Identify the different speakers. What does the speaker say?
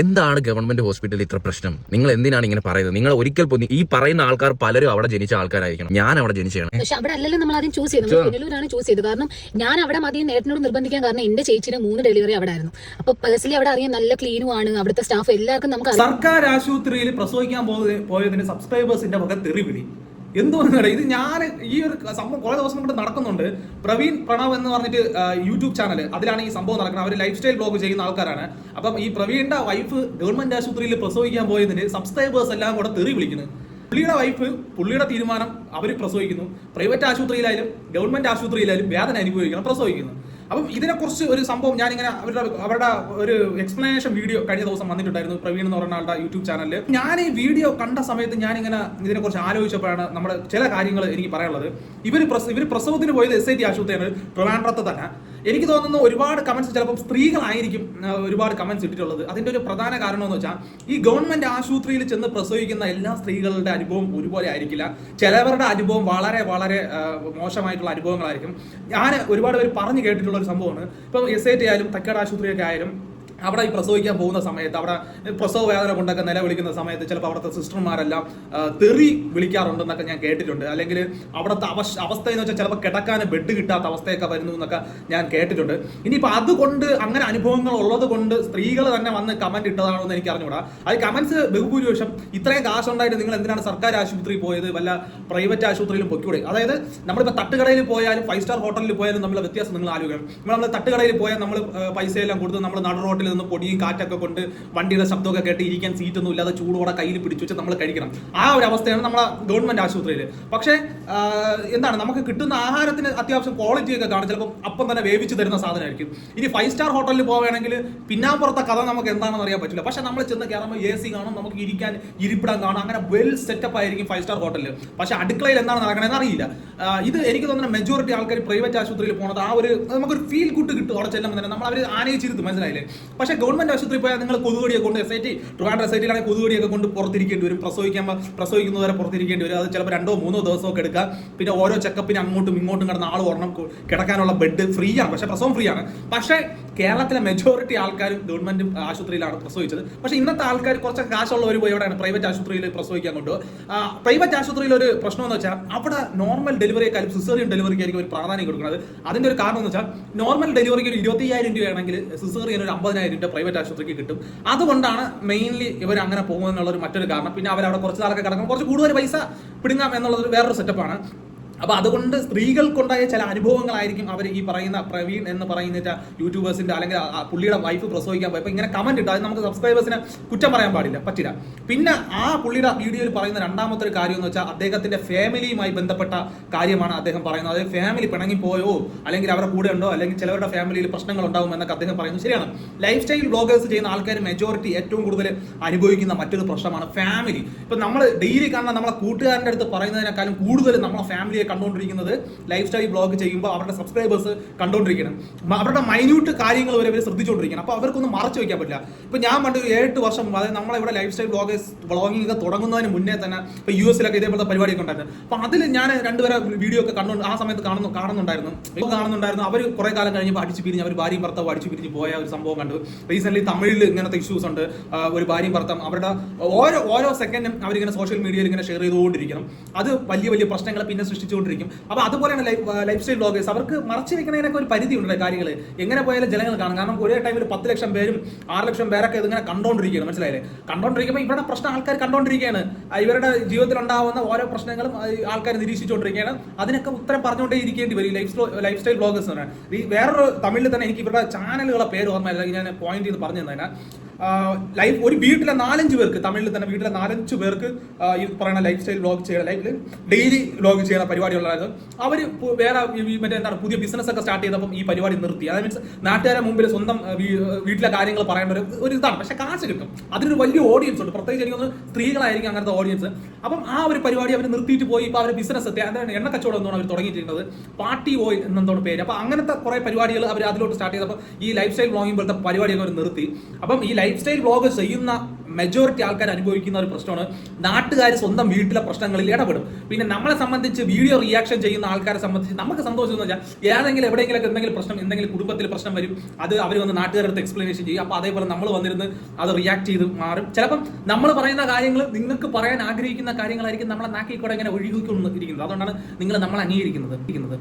Speaker 1: എന്താണ് ഗവൺമെന്റ് ഹോസ്പിറ്റലിൽ ഇത്ര പ്രശ്നം? നിങ്ങൾ എന്തിനാണ് ഇങ്ങനെ പറയുന്നത്? നിങ്ങൾ ഒരിക്കൽ പോയി ഈ പറയുന്ന ആൾക്കാർ പലരും അവിടെ ജനിച്ച ആൾക്കാരായിരിക്കണം. ഞാൻ അവിടെ ജനിച്ചാണ്
Speaker 2: പക്ഷെ അവിടെ അല്ലല്ലോ നമ്മൾ ആദ്യം ചൂസ് ചെയ്തത്. പുനലൂരാണ് ചൂസ് ചെയ്തത്. കാരണം ഞാൻ അവിടെ മതി നേട്ടനോട് നിർബന്ധിക്കാൻ കാരണം എന്റെ ചേച്ചിന് മൂന്ന് ഡെലിവറി അവിടെ ആയിരുന്നു അപ്പൊ പേഴ്സണലി അവിടെ അറിയാൻ നല്ല ക്ലീനും ആണ്. അവിടുത്തെ സ്റ്റാഫ് എല്ലാവർക്കും നമുക്ക് അറിയാം.
Speaker 3: സർക്കാർ ആശുപത്രിയിൽ പ്രസവിക്കാൻ പോയത് പോയതിന് സബ്സ്ക്രൈബേഴ്സിന്റെ വക തെറിവിളി എന്തുകൊണ്ടാണ്? ഇത് ഞാൻ ഈ ഒരു സംഭവം കുറെ ദിവസം കൊണ്ട് നടക്കുന്നുണ്ട്. പ്രവീൺ പ്രണവ് എന്ന് പറഞ്ഞിട്ട് യൂട്യൂബ് ചാനൽ അതിലാണ് ഈ സംഭവം നടക്കുന്നത്. അവർ ലൈഫ് സ്റ്റൈൽ ബ്ലോഗ് ചെയ്യുന്ന ആൾക്കാരാണ്. അപ്പം ഈ പ്രവീണിന്റെ വൈഫ് ഗവൺമെന്റ് ആശുപത്രിയിൽ പ്രസവിക്കാൻ പോയതിന് സബ്സ്ക്രൈബേഴ്സ് എല്ലാം കൂടെ തെറി വിളിക്കുന്നത് പുള്ളിയുടെ വൈഫ് പുള്ളിയുടെ തീരുമാനം അവർ പ്രസവിക്കുന്നു. പ്രൈവറ്റ് ആശുപത്രിയിലായാലും ഗവൺമെന്റ് ആശുപത്രിയിലായാലും വേദന അനുഭവിക്കണം പ്രസവിക്കുന്നു. അപ്പം ഇതിനെക്കുറിച്ച് ഒരു സംഭവം ഞാനിങ്ങനെ അവരുടെ അവരുടെ ഒരു എക്സ്പ്ലനേഷൻ വീഡിയോ കഴിഞ്ഞ ദിവസം വന്നിട്ടുണ്ടായിരുന്നു പ്രവീൺ എന്ന് പറഞ്ഞ ആളുടെ യൂട്യൂബ് ചാനലിൽ ഞാൻ ഈ വീഡിയോ കണ്ട സമയത്ത് ഞാനിങ്ങനെ ഇതിനെക്കുറിച്ച് ആലോചിച്ചപ്പോഴാണ് നമ്മുടെ ചില കാര്യങ്ങൾ എനിക്ക് പറയാനുള്ളത്. ഇവർ ഇവർ പ്രസവത്തിന് പോയത് എസ് ഐ ടി ആശുപത്രിയാണ് ട്രിവാൻഡ്രത്ത് തന്നെ. എനിക്ക് തോന്നുന്നു ഒരുപാട് കമന്റ്സ് ചിലപ്പോൾ സ്ത്രീകളായിരിക്കും ഒരുപാട് കമന്റ്സ് ഇട്ടിട്ടുള്ളത്. അതിന്റെ ഒരു പ്രധാന കാരണം എന്ന് വെച്ചാൽ ഈ ഗവൺമെന്റ് ആശുപത്രിയിൽ ചെന്ന് പ്രസവിക്കുന്ന എല്ലാ സ്ത്രീകളുടെ അനുഭവം ഒരുപോലെ ആയിരിക്കില്ല. ചിലവരുടെ അനുഭവം വളരെ വളരെ മോശമായിട്ടുള്ള അനുഭവങ്ങളായിരിക്കും. ഞാൻ ഒരുപാട് പേര് പറഞ്ഞു കേട്ടിട്ടുള്ള ഒരു സംഭവമാണ്. ഇപ്പം എസ് ഐ ടി ആയാലും തക്കേട് ആശുപത്രിയൊക്കെ ആയാലും അവിടെ ഈ പ്രസവിക്കാൻ പോകുന്ന സമയത്ത് അവിടെ പ്രസവ വേദന കൊണ്ടൊക്കെ നിലവിളിക്കുന്ന സമയത്ത് ചിലപ്പോൾ അവിടുത്തെ സിസ്റ്റർമാരെല്ലാം തെറി വിളിക്കാറുണ്ടെന്നൊക്കെ ഞാൻ കേട്ടിട്ടുണ്ട്. അല്ലെങ്കിൽ അവിടുത്തെ അവസ്ഥ അവസ്ഥ എന്ന് വെച്ചാൽ ചിലപ്പോൾ കിടക്കാൻ ബെഡ് കിട്ടാത്ത അവസ്ഥയൊക്കെ വരുന്നു എന്നൊക്കെ ഞാൻ കേട്ടിട്ടുണ്ട്. ഇനിയിപ്പോൾ അതുകൊണ്ട് അങ്ങനെ അനുഭവങ്ങൾ ഉള്ളത് കൊണ്ട് സ്ത്രീകൾ തന്നെ വന്ന് കമന്റ് ഇട്ടതാണോ എന്ന് എനിക്ക് അറിഞ്ഞുകൂടാ അത് കമന്റ്സ് ബഹുഭൂരിപക്ഷം ഇത്രയും കാശുണ്ടായിട്ട് നിങ്ങൾ എന്തിനാണ് സർക്കാർ ആശുപത്രിയിൽ പോയത് വല്ല പ്രൈവറ്റ് ആശുപത്രിയിലും പൊയ്ക്കൂടെ? അതായത് നമ്മളിപ്പോൾ തട്ടുകടയിൽ പോയാലും ഫൈവ് സ്റ്റാർ ഹോട്ടലിൽ പോയാലും നമ്മളെ വ്യത്യാസം നിങ്ങൾ ആലോചിക്കണം. നമ്മൾ നമ്മൾ തട്ടുകടയിൽ പോയാൽ നമ്മൾ പൈസയെല്ലാം കൊടുത്ത് നമ്മൾ നട റോട്ടിൽ നിന്ന് പൊടിയും കാറ്റൊക്കെ കൊണ്ട് വണ്ടിയുടെ ശബ്ദമൊക്കെ കേട്ട് ഇരിക്കാൻ സീറ്റൊന്നും ഇല്ലാതെ ചൂടോടെ കയ്യിൽ പിടിച്ചു വെച്ച് നമ്മൾ കഴിക്കണം. ആ ഒരു അവസ്ഥയാണ് നമ്മളെ ഗവൺമെന്റ് ആശുപത്രിയിൽ പക്ഷേ എന്താണ് നമുക്ക് കിട്ടുന്ന ആഹാരത്തിന് അത്യാവശ്യം ക്വാളിറ്റി ഒക്കെ കാണും. ചിലപ്പോൾ അപ്പം തന്നെ വേവിച്ച് തരുന്ന സാധനമായിരിക്കും. ഇനി ഫൈവ് സ്റ്റാർ ഹോട്ടലിൽ പോവുകയാണെങ്കിൽ പിന്നാമ്പുറത്തെ കഥ നമുക്ക് എന്താണെന്ന് അറിയാൻ പറ്റില്ല. പക്ഷേ നമ്മൾ ചെന്ന് കയറുമ്പോൾ എ സി കാണും നമുക്ക് ഇരിക്കാൻ ഇരിപ്പിടാൻ കാണും. അങ്ങനെ വെൽ സെറ്റപ്പ് ആയിരിക്കും ഫൈവ് സ്റ്റാർ ഹോട്ടലിൽ പക്ഷേ അടുക്കളയിൽ എന്താണ് നടക്കണമെന്ന് അറിയില്ല. ഇത് എനിക്ക് തോന്നുന്ന മെജോറിറ്റി ആൾക്കാർ പ്രൈവറ്റ് ആശുപത്രിയിൽ പോണത് ആ ഒരു നമുക്കൊരു ഫീൽ ഗുഡ് കിട്ടും അവിടെ ചെല്ലുമ്പോൾ തന്നെ. നമ്മൾ അവർ ആനയിച്ചിരുത്തും മനസ്സിലായില്ലേ? പക്ഷേ ഗവൺമെന്റ് ആശുപത്രി പോയാൽ നിങ്ങൾ കൊതുകടിയൊക്കെ കൊണ്ട് S I T Trivandrum S I ടിയിലാണെങ്കിൽ കൊതുകടിയൊക്കെ കൊണ്ട് പുറത്തിരിക്കേണ്ടി വരും. പ്രസവിക്കുമ്പോൾ പ്രസവിക്കുന്നവരെ പുറത്തിരിക്കേണ്ടി വരും. അത് ചിലപ്പോൾ രണ്ടോ മൂന്നോ ദിവസമൊക്കെ എടുക്കുക പിന്നെ ഓരോ ചെക്കപ്പിന് അങ്ങോട്ടും ഇങ്ങോട്ടും കിടന്ന ആൾ ഒരെണ്ണം കിടക്കാനുള്ള ബെഡ് ഫ്രീ ആണ് പക്ഷേ പ്രസവം ഫ്രീ ആണ് പക്ഷേ കേരളത്തിലെ മെജോറിറ്റി ആൾക്കാരും ഗവൺമെന്റ് ആശുപത്രിയിലാണ് പ്രസവിച്ചത്. പക്ഷേ ഇന്നത്തെ ആൾക്കാർ കുറച്ച് കാശുള്ളവർ പോയി എവിടെയാണ്? പ്രൈവറ്റ് ആശുപത്രിയിൽ പ്രസവിക്കാൻ കൊണ്ട് പ്രൈവറ്റ് ആശുപത്രിയിൽ ഒരു പ്രശ്നം എന്ന് വെച്ചാൽ അവിടെ നോർമൽ ഡെലിവറിയേക്കാളും സിസേറിയൻ ഡെലിവറിക്ക് ആയിരിക്കും ഒരു പ്രാധാന്യം കൊടുക്കുന്നത്. അതിന്റെ ഒരു കാരണം എന്ന് വെച്ചാൽ നോർമൽ ഡെലിവറിക്ക് ഒരു ഇരുപത്തിയ്യായിരം രൂപയാണെങ്കിൽ സിസേറിയൻ ഒരു അമ്പതിനായിരം രൂപ പ്രൈവറ്റ് ആശുപത്രിക്ക് കിട്ടും. അതുകൊണ്ടാണ് മെയിൻലി ഇവർ അങ്ങനെ പോകുമെന്നുള്ള ഒരു മറ്റൊരു കാരണം. പിന്നെ അവർ അവിടെ കുറച്ച് നാളൊക്കെ കിടക്കണം കുറച്ച് കൂടുതൽ പൈസ പിടുങ്ങാം എന്നുള്ളത് വേറൊരു സെറ്റപ്പാണ് അപ്പൊ അതുകൊണ്ട് സ്ത്രീകൾക്കുണ്ടായ ചില അനുഭവങ്ങളായിരിക്കും അവർ ഈ പറയുന്ന പ്രവീൺ എന്ന് പറയുന്ന യൂട്യൂബേഴ്സിന്റെ അല്ലെങ്കിൽ പുള്ളിയുടെ വൈഫ് പ്രസവിക്കാൻ പോയപ്പോൾ ഇങ്ങനെ കമന്റ് ഇട്ടു. അത് നമുക്ക് സബ്സ്ക്രൈബേഴ്സിനെ കുറ്റം പറയാൻ പാടില്ല. പറ്റില്ല. പിന്നെ ആ പുള്ളിയുടെ വീഡിയോയിൽ പറയുന്ന രണ്ടാമത്തെ ഒരു കാര്യം എന്ന് വെച്ചാൽ അദ്ദേഹത്തിന്റെ ഫാമിലിയുമായി ബന്ധപ്പെട്ട കാര്യമാണ് അദ്ദേഹം പറയുന്നത്. അതായത് ഫാമിലി പിണങ്ങി പോയോ അല്ലെങ്കിൽ അവരുടെ കൂടെ ഉണ്ടോ? അല്ലെങ്കിൽ ചിലവരുടെ ഫാമിലിയിൽ പ്രശ്നങ്ങൾ ഉണ്ടാവും എന്നൊക്കെ അദ്ദേഹം പറയുന്നു. ശരിയാണ്. ലൈഫ് സ്റ്റൈൽ ബ്ലോഗേഴ്സ് ചെയ്യുന്ന ആൾക്കാർ മെജോറിറ്റി ഏറ്റവും കൂടുതൽ അനുഭവിക്കുന്ന മറ്റൊരു പ്രശ്നമാണ് ഫാമിലി ഇപ്പൊ നമ്മൾ ഡെയിലി കാണുന്ന നമ്മളെ കൂട്ടുകാരന്റെ അടുത്ത് പറയുന്നതിനേക്കാളും കൂടുതൽ നമ്മളെ ഫാമിലിയെ കണ്ടുകൊണ്ടിരിക്കുന്നത് ലൈഫ് സ്റ്റൈൽ ബ്ലോഗ് ചെയ്യുമ്പോൾ അവരുടെ സബ്സ്ക്രൈബേഴ്സ് കണ്ടുകൊണ്ടിരിക്കണം അവരുടെ മൈന്യൂട്ട് കാര്യങ്ങൾ വരെ അവർ ശ്രദ്ധിച്ചുകൊണ്ടിരിക്കണം അപ്പോൾ അവർക്കൊന്നും മറച്ചു വയ്ക്കാൻ പറ്റില്ല. ഇപ്പോൾ ഞാൻ പണ്ട് ഏഴെട്ട് വർഷം അതായത് നമ്മളിവിടെ ലൈഫ് സ്റ്റൈൽ ബ്ലോഗേഴ്സ് ബ്ലോഗിംഗ് ഒക്കെ തുടങ്ങുന്നതിന് മുന്നേ തന്നെ ഇപ്പോൾ യു എസിലൊക്കെ ഇതേപോലത്തെ പരിപാടിയൊക്കെ ഉണ്ടായിരുന്നു. അപ്പോൾ അതിൽ ഞാൻ രണ്ടുപേരെ വീഡിയോ ഒക്കെ കണ്ടു ആ സമയത്ത് കാണുന്നു കാണുന്നുണ്ടായിരുന്നു. ഇപ്പോൾ കാണുന്നുണ്ടായിരുന്നു. അവർ കുറേ കാലം കഴിഞ്ഞപ്പോൾ അടിച്ചു പിരിഞ്ഞ് അവർ ഭാര്യയും ഭർത്താവ് അടിച്ചു പിരിഞ്ഞ് പോയ ഒരു സംഭവം കണ്ടു. റീസെന്റ്ലി തമിഴിൽ ഇങ്ങനത്തെ ഇഷ്യൂസ് ഉണ്ട്. ഒരു ഭാര്യയും ഭർത്താവും അവരുടെ ഓരോ ഓരോ സെക്കൻഡും അവരിങ്ങനെ സോഷ്യൽ മീഡിയയിൽ ഇങ്ങനെ ഷെയർ ചെയ്തുകൊണ്ടിരിക്കണം. അത് വലിയ വലിയ പ്രശ്നങ്ങൾ പിന്നെ സൃഷ്ടിച്ചുകൊണ്ടിരിക്കും അപ്പോൾ അതുപോലെയാണ് ലൈഫ് ലൈഫ് സ്റ്റൈൽ ബ്ലോഗേഴ്സ് അവർക്ക് മറച്ചു വെക്കുന്നതിനൊക്കെ ഒരു പരിധി ഉണ്ട് കാര്യങ്ങൾ എങ്ങനെ പോയാലും ജനങ്ങൾ കാണും. കാരണം ഒരേ ടൈമിൽ പത്ത് ലക്ഷം പേരും ആറ് ലക്ഷം പേരൊക്കെ ഇതിങ്ങനെ കണ്ടോണ്ടിരിക്കുകയാണ്. മനസ്സിലായില്ലേ? കണ്ടോണ്ടിരിക്കുമ്പോൾ ഇവരുടെ പ്രശ്നം ആൾക്കാർ കണ്ടോണ്ടിരിക്കുകയാണ്. ഇവരുടെ ജീവിതത്തിൽ ഉണ്ടാവുന്ന ഓരോ പ്രശ്നങ്ങളും ആൾക്കാർ നിരീക്ഷിച്ചുകൊണ്ടിരിക്കുകയാണ്. അതിനൊക്കെ ഉത്തരം പറഞ്ഞുകൊണ്ടേ ഇരിക്കേണ്ടി വരും ലൈഫ് ലൈഫ് സ്റ്റൈൽ ബ്ലോഗേഴ്സ് എന്ന് പറയുന്നത് ഈ വേറൊരു തമിഴിൽ തന്നെ എനിക്ക് ഇവരുടെ ചാനലുകളെ പേര് ഓർമ്മയില്ല. ഞാൻ പോയിന്റ് ചെയ്ത് പറഞ്ഞു തന്നെ ലൈഫ് ഒരു വീട്ടിലെ നാലഞ്ച് പേർക്ക് തമിഴിൽ തന്നെ വീട്ടിലെ നാലഞ്ച് പേർക്ക് ഈ പറയുന്ന ലൈഫ് സ്റ്റൈൽ വ്ളോഗ് ചെയ്യുന്ന ലൈഫിൽ ഡെയിലി വ്ളോഗ് ചെയ്യുന്ന പരിപാടികളായിരുന്നു അവർ വേറെ മറ്റേ എന്താണ് പുതിയ ബിസിനസ് ഒക്കെ സ്റ്റാർട്ട് ചെയ്തപ്പം ഈ പരിപാടി നിർത്തി. അതായത് മീൻസ് നാട്ടുകാരെ മുമ്പിൽ സ്വന്തം വീട്ടിലെ കാര്യങ്ങൾ പറയേണ്ട ഒരു ഒരു ഇതാണ്. പക്ഷെ കാശ് കിട്ടും. അതിനൊരു വലിയ ഓഡിയൻസ് ഉണ്ട്. പ്രത്യേകിച്ച് എനിക്കൊന്ന് സ്ത്രീകളായിരിക്കും അങ്ങനത്തെ ഓഡിയൻസ് അപ്പം ആ ഒരു പരിപാടി അവർ നിർത്തിയിട്ട് പോയി. ഇപ്പോൾ അവർ ബിസിനസ് അതായത് എണ്ണ കച്ചവടം എന്നാണ് അവർ തുടങ്ങിയിട്ടുള്ളത്. പാർട്ടി ഓയിൽ എന്നെന്തോണ് പേര്. അപ്പോൾ അങ്ങനത്തെ കുറേ പരിപാടികൾ അവർ അതിലോട്ട് സ്റ്റാർട്ട് ചെയ്തപ്പോൾ ഈ ലൈഫ് സ്റ്റൈൽ വ്ളോഗിംഗ് പോലത്തെ പരിപാടിയൊക്കെ അവർ നിർത്തി. അപ്പം ഈ ലൈഫ് സ്റ്റൈൽ വ്ളോഗ് ചെയ്യുന്ന മെജോറിറ്റി ആൾക്കാർ അനുഭവിക്കുന്ന ഒരു പ്രശ്നമാണ്. നാട്ടുകാർ സ്വന്തം വീട്ടിലെ പ്രശ്നങ്ങളിൽ ഇടപെടും. പിന്നെ നമ്മളെ സംബന്ധിച്ച് വീഡിയോ റിയാക്ഷൻ ചെയ്യുന്ന ആൾക്കാരെ സംബന്ധിച്ച് നമുക്ക് സന്തോഷം എന്ന് വെച്ചാൽ ഏതെങ്കിലും എവിടെയെങ്കിലും എന്തെങ്കിലും പ്രശ്നം എന്തെങ്കിലും കുടുംബത്തിൽ പ്രശ്നം വരും അത് അവർ വന്ന് നാട്ടുകാരുടെ അടുത്ത് എക്സ്പ്ലനേഷൻ ചെയ്യും. അപ്പോൾ അതേപോലെ നമ്മൾ വന്നിരുന്ന് അത് റിയാക്ട് ചെയ്ത് മാറും. ചിലപ്പം നമ്മൾ പറയുന്ന കാര്യങ്ങൾ നിങ്ങൾക്ക് പറയാൻ ആഗ്രഹിക്കുന്ന കാര്യങ്ങളായിരിക്കും നമ്മളെ നാക്കിൽ കൂടെ ഇങ്ങനെ ഒഴുകിക്കൊണ്ടിരിക്കുന്നത്. അതുകൊണ്ടാണ് നിങ്ങൾ നമ്മൾ അംഗീകരിക്കുന്നത്.